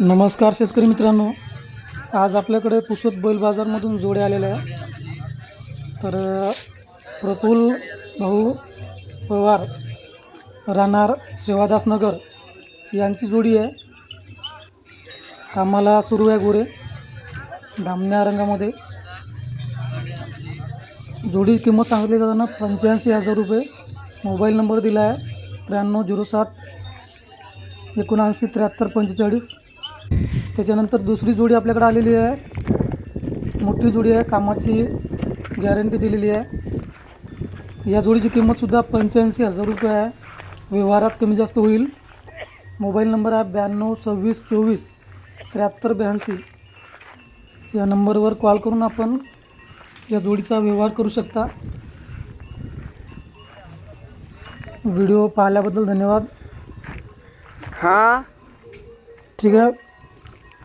नमस्कार शेतकरी मित्रांनो. आज आपल्याकडे पुसत बैल बाजारमधून जोडे आलेले आहे तर प्रफुल भाऊ पवार राहणार सेवादासनगर यांची जोडी आहे. कामाला सुरू आहे गोरे. धामण्या रंगामध्ये. जोडी किंमत सांगितली जाताना पंच्याऐंशी हजार रुपये. मोबाईल नंबर दिला आहे त्र्याण्णव झिरो सात एकोणऐंशी त्र्याहत्तर पंचेचाळीस. त्याच्यानंतर दुसरी जोडी आपल्याकडे आलेली आहे. मोठी जोडी आहे. कामाची गॅरंटी दिलेली आहे. या जोडीची किंमतसुद्धा पंच्याऐंशी हजार रुपये आहे. व्यवहारात कमी जास्त होईल. मोबाईल नंबर आहे ब्याण्णव सव्वीस चोवीस त्र्याहत्तर ब्याऐंशी. या नंबरवर कॉल करून आपण या जोडीचा व्यवहार करू शकता. व्हिडिओ पाहिल्याबद्दल धन्यवाद. हा. ठीक आहे.